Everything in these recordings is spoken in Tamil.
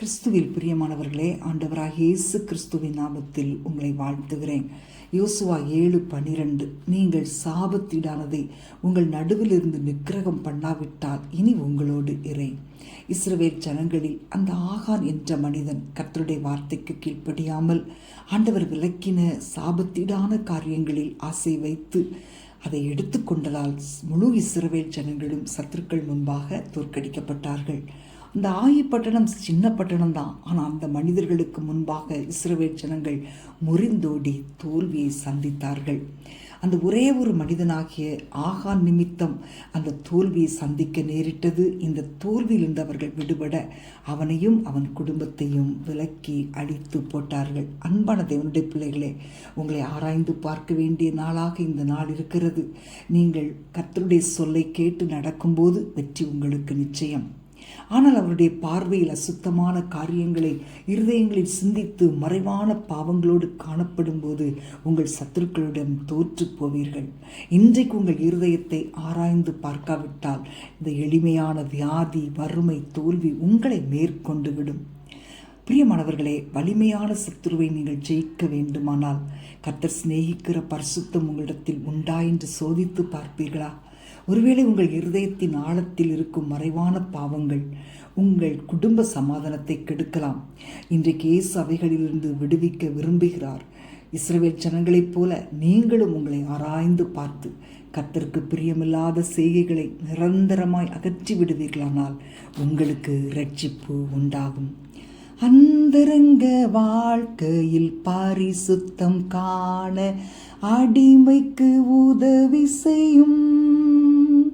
கிறிஸ்துவில் பிரியமானவர்களே ஆண்டவராக இயேசு கிறிஸ்துவின் நாமத்தில் உங்களை வாழ்த்துகிறேன். யோசுவா ஏழு பனிரெண்டு நீங்கள் சாபத்தீடானதை உங்கள் நடுவிலிருந்து நிக்கிரகம் பண்ணாவிட்டால் இனி உங்களோடு இறை. இஸ்ரவேல் ஜனங்களில் அந்த ஆகான் என்ற மனிதன் கர்த்தருடைய வார்த்தைக்கு கீழ்ப்படியாமல் ஆண்டவர் விளக்கின சாபத்தீடான காரியங்களில் ஆசை வைத்து அதை எடுத்துக்கொண்டதால் முழு இஸ்ரவேல் ஜனங்களும் சத்துருக்கள் முன்பாக தோற்கடிக்கப்பட்டார்கள். இந்த ஆயப்பட்டணம் சின்ன பட்டணம் தான். ஆனால் அந்த மனிதர்களுக்கு முன்பாக இஸ்ரவேல் ஜனங்கள் முறிந்தோடி தோல்வியை சந்தித்தார்கள். அந்த ஒரே ஒரு மனிதனாகிய ஆகான் நிமித்தம் அந்த தோல்வியை சந்திக்க நேரிட்டது. இந்த தோல்வியிலிருந்து அவர்கள் விடுபட அவனையும் அவன் குடும்பத்தையும் விலக்கி அழித்து போட்டார்கள். அன்பான தேவனுடைய பிள்ளைகளே உங்களை ஆராய்ந்து பார்க்க வேண்டிய நாளாக இந்த நாள் இருக்கிறது. நீங்கள் கர்த்தருடைய சொல்லை கேட்டு நடக்கும்போது வெற்றி உங்களுக்கு நிச்சயம். ஆனால் அவருடைய பார்வையில் அசுத்தமான காரியங்களை இருதயங்களில் சிந்தித்து மறைவான பாவங்களோடு காணப்படும் போது உங்கள் சத்துருக்களிடம் தோற்று போவீர்கள். இன்றைக்கு உங்கள் இருதயத்தை ஆராய்ந்து பார்க்காவிட்டால் இந்த எளிமையான வியாதி வறுமை தோல்வி உங்களை மேற்கொண்டு விடும் பிரியமானவர்களே வலிமையான சத்துருவை நீங்கள் ஜெயிக்க வேண்டுமானால் கர்த்தர் சிநேகிக்கிற பரிசுத்தம் உங்களிடத்தில் உண்டா என்று சோதித்து பார்ப்பீர்களா? ஒருவேளை உங்கள் இருதயத்தின் ஆழத்தில் இருக்கும் மறைவான பாவங்கள் உங்கள் குடும்ப சமாதானத்தை கெடுக்கலாம். இன்றைக்கு இயேசு அவைகளிலிருந்து விடுவிக்க விரும்புகிறார். இஸ்ரவேல் ஜனங்களைப் போல நீங்களும் உங்களை ஆராய்ந்து பார்த்து கத்தருக்கு பிரியமில்லாத செய்கைகளை நிரந்தரமாய் அகற்றி விடுவீர்களானால் உங்களுக்கு ரட்சிப்பு உண்டாகும். அந்தரங்க வாழ்க்கையில் பாரிசுத்தம் காண அடிமைக்கு உதவி செய்யும்.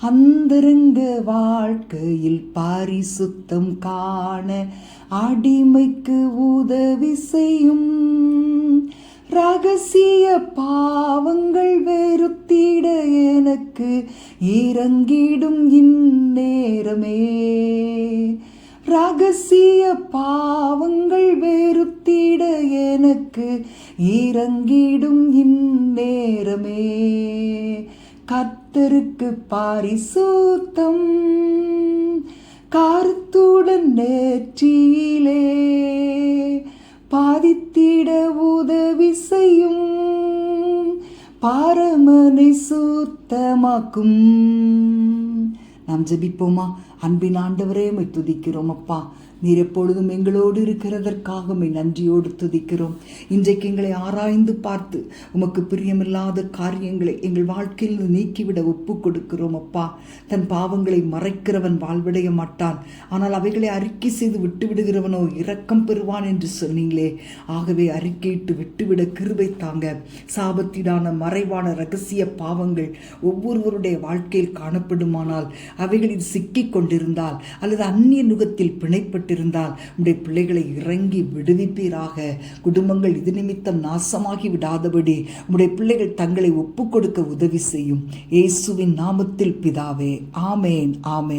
அந்தரங்க வாழ்க்கையில் பாரிசுத்தம் காண அடிமைக்கு உதவி செய்யும். ரகசிய பாவங்கள் வெறுத்திட எனக்கு இறங்கிடும் இந்நேரமே. ரகசிய பாவங்கள் வெறுத்திட எனக்கு இறங்கிடும் இந்நேரமே. கர்த்தருக்கு பாரிசூத்தம். கருத்துடன் நேற்றியிலே பாதித்திட உதவி செய்யும். பாரமனை சுத்தமாக்கும். நாம் ஜெபிப்போமா? அன்பின் ஆண்டவரே மை துதிக்கிறோம் அப்பா. நீர் எப்பொழுதும் எங்களோடு இருக்கிறதற்காக மை நன்றியோடு துதிக்கிறோம். இன்றைக்கு எங்களை ஆராய்ந்து பார்த்து உமக்கு பிரியமில்லாத காரியங்களை எங்கள் வாழ்க்கையில் நீக்கிவிட ஒப்பு கொடுக்கிறோம் அப்பா. தன் பாவங்களை மறைக்கிறவன் வாழ்வடைய மாட்டான். ஆனால் அவைகளை அறிக்கை செய்து விட்டுவிடுகிறவனோ இரக்கம் பெறுவான் என்று சொன்னீங்களே. ஆகவே அறிக்கையிட்டு விட்டுவிட கிருபை தாங்க. சாபத்திடான மறைவான ரகசிய பாவங்கள் ஒவ்வொருவருடைய வாழ்க்கையில் காணப்படுமானால் அவைகளில் சிக்கிக் கொண்டிருந்தால் அல்லது அந்நிய நுகத்தில் பிணைப்பட்டிருந்தால் உடைய பிள்ளைகளை இறங்கி விடுவிப்பீராக. குடும்பங்கள் இது நிமித்தம் நாசமாகி விடாதபடி உடைய பிள்ளைகள் தங்களை ஒப்புக் கொடுக்க உதவி செய்யும். இயேசுவின் நாமத்தில் பிதாவே. ஆமேன் ஆமேன்.